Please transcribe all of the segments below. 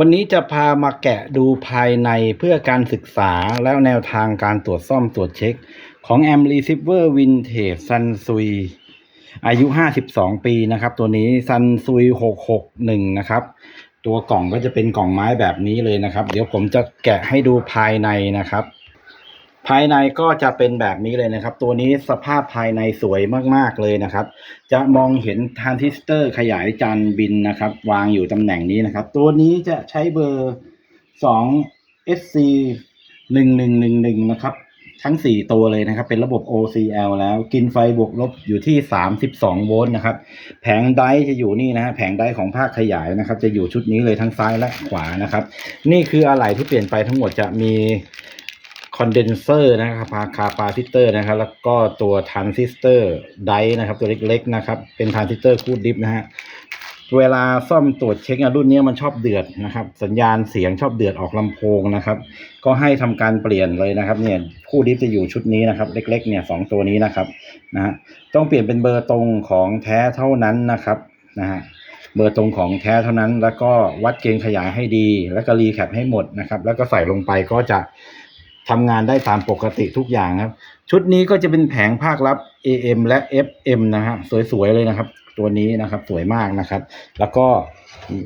วันนี้จะพามาแกะดูภายในเพื่อการศึกษาแล้วแนวทางการตรวจซ่อมตรวจเช็ค ของ a m Receiver Vintage Sansui อายุ 52 ปีนะครับ ตัวนี้ Sansui 661 นะครับ ตัวกล่องก็จะเป็นกล่องไม้แบบนี้เลยนะครับ เดี๋ยวผมจะแกะให้ดูภายในนะครับ ภายในก็จะเป็นแบบนี้เลยนะครับ ตัวนี้สภาพภายในสวยมากๆเลยนะครับ จะมองเห็นทรานซิสเตอร์ขยายจานบินนะครับ วางอยู่ตำแหน่งนี้นะครับ ตัวนี้จะใช้เบอร์2 SC 1111นะครับ ทั้ง 4 ตัวเลยนะครับ เป็นระบบ OCL แล้วกินไฟบวกลบอยู่ที่ 32 โวลต์นะครับ แผงไดจะอยู่นี่นะฮะแผงไดของภาคขยายนะครับ จะอยู่ชุดนี้เลยทั้งซ้ายและขวานะครับ นี่คืออะไหล่ที่เปลี่ยนไปทั้งหมดจะมี คอนเดนเซอร์นะครับคาปาซิเตอร์นะครับ แล้วก็ตัวทรานซิสเตอร์ไดนะครับ ตัวเล็กๆนะครับ เป็นทรานซิสเตอร์คูดดิฟนะฮะเวลาซ่อมตรวจเช็คอะรุ่นนี้มันชอบเดือดนะครับ สัญญาณเสียงชอบเดือดออกลำโพงนะครับ ก็ให้ทำการเปลี่ยนเลยนะครับ เนี่ยคู่ดิฟจะอยู่ชุดนี้นะครับ เล็ก ๆ เนี่ยสองตัวนี้นะครับนะฮะต้องเปลี่ยนเป็นเบอร์ตรงของแท้เท่านั้นนะครับนะฮะเบอร์ตรงของแท้เท่านั้น แล้วก็วัดเกณฑ์ขยายให้ดี แล้วก็รีแคปให้หมดนะครับ แล้วก็ใส่ลงไปก็จะ ทำงานได้ตามปกติทุกอย่างครับ ชุดนี้ก็จะเป็นแผงภาครับ AM และ FM นะฮะสวยๆเลยนะครับ ตัวนี้นะครับสวยมากนะครับ แล้วก็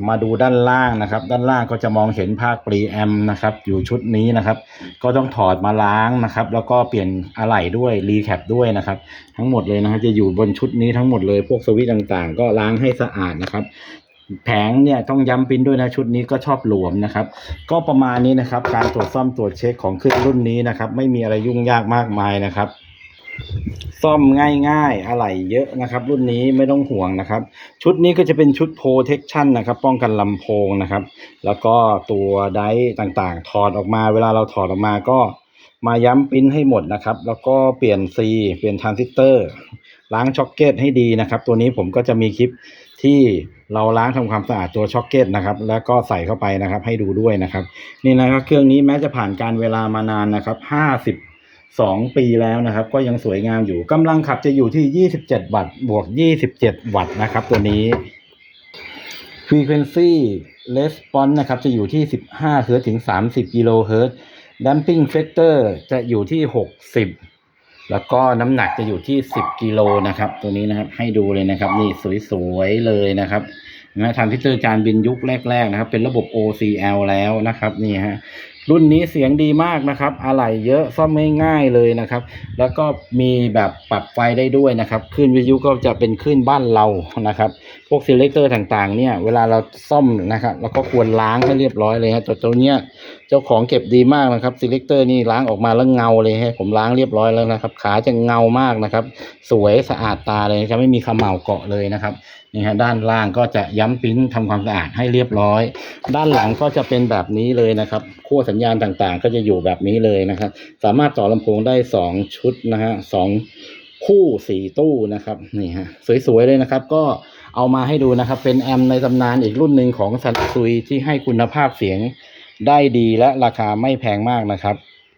มาดูด้านล่างนะครับ ด้านล่างก็จะมองเห็นภาคปรีแอมนะครับ อยู่ชุดนี้นะครับ ก็ต้องถอดมาล้างนะครับ แล้วก็เปลี่ยนอะไหล่ด้วยรีแคปด้วยนะครับ ทั้งหมดเลยนะครับจะอยู่บนชุดนี้ทั้งหมดเลยพวกสวิตช์ต่างๆ ก็ล้างให้สะอาดนะครับ แผงเนี่ยต้องย้ำปิ้นด้วยนะชุดนี้ก็ชอบหลวมนะครับ ก็ประมาณนี้นะครับ การตรวจซ่อมตรวจเช็คของเครื่องรุ่นนี้นะครับ ไม่มีอะไรยุ่งยากมากมายนะครับ ซ่อมง่ายๆอะไหล่เยอะนะครับ รุ่นนี้ไม่ต้องห่วงนะครับ ชุดนี้ก็จะเป็นชุด protection นะครับ ป้องกันลำโพงนะครับ แล้วก็ตัวไดต่างๆ ถอดออกมา เวลาเราถอดออกมาก็ มาย้ำปิ้นให้หมดนะครับ แล้วก็เปลี่ยน C เปลี่ยนทรานซิสเตอร์ล้างช็อคเก็ตให้ดีนะครับ ตัวนี้ผมก็จะมีคลิปที่เราล้างทำความสะอาดตัวช็อคเก็ตนะครับ แล้วก็ใส่เข้าไปนะครับ ให้ดูด้วยนะครับ นี่นะครับเครื่องนี้แม้จะผ่านการเวลามานานนะครับห้าสิบสองปีแล้วนะครับ ก็ยังสวยงามอยู่กำลังขับจะอยู่ที่ยี่สิบเจ็ดวัตต์บวกยี่สิบเจ็ดวัตต์นะครับ ตัวนี้ frequency response นะครับ จะอยู่ที่สิบห้าเฮิรตซ์ถึงสามสิบกิโลเฮิรต ซ์ damping factor จะอยู่ที่หกสิบแล้วก็น้ำหนักจะอยู่ที่สิบกิโลนะครับ ตัวนี้นะครับให้ดูเลยนะครับ นี่สวยๆเลยนะครับนะทำพิเตอร์จานบินยุคแรกๆนะครับ เป็นระบบ OCL แล้วนะครับนี่ฮะรุ่นนี้เสียงดีมากนะครับอะไหล่เยอะซ่อมง่ายๆเลยนะครับ แล้วก็มีแบบปรับไฟได้ด้วยนะครับคลื่นวิทยุก็จะเป็นคลื่นบ้านเรานะครับ วก selector ต่างๆ เนี่ย เวลาเราซ่อมนะครับเราก็ควรล้างให้เรียบร้อยเลยฮะแต่ตัวเนี้ยเจ้าของเก็บดีมากนะครับ selector นี่ล้างออกมาแล้วเงาเลยฮะผมล้างเรียบร้อยแล้วนะครับ ขาจะเงามากนะครับ สวยสะอาดตาเลยจะไม่มีขมเหลาเกาะเลยนะครับนี่ฮะด้านล่างก็จะย้ำปิ้นทำความสะอาดให้เรียบร้อย ด้านหลังก็จะเป็นแบบนี้เลยนะครับขั้วสัญญาณต่างๆ ก็จะอยู่แบบนี้เลยนะครับ สามารถต่อลำโพงได้สองชุดนะฮะสองคู่สี่ตู้นะครับนี่ฮะสวยๆเลยนะครับ ก็ เอามาให้ดูนะครับ เป็นแอมในตำนานอีกรุ่นหนึ่งของซันซุยที่ให้คุณภาพเสียงได้ดีและราคาไม่แพงมากนะครับ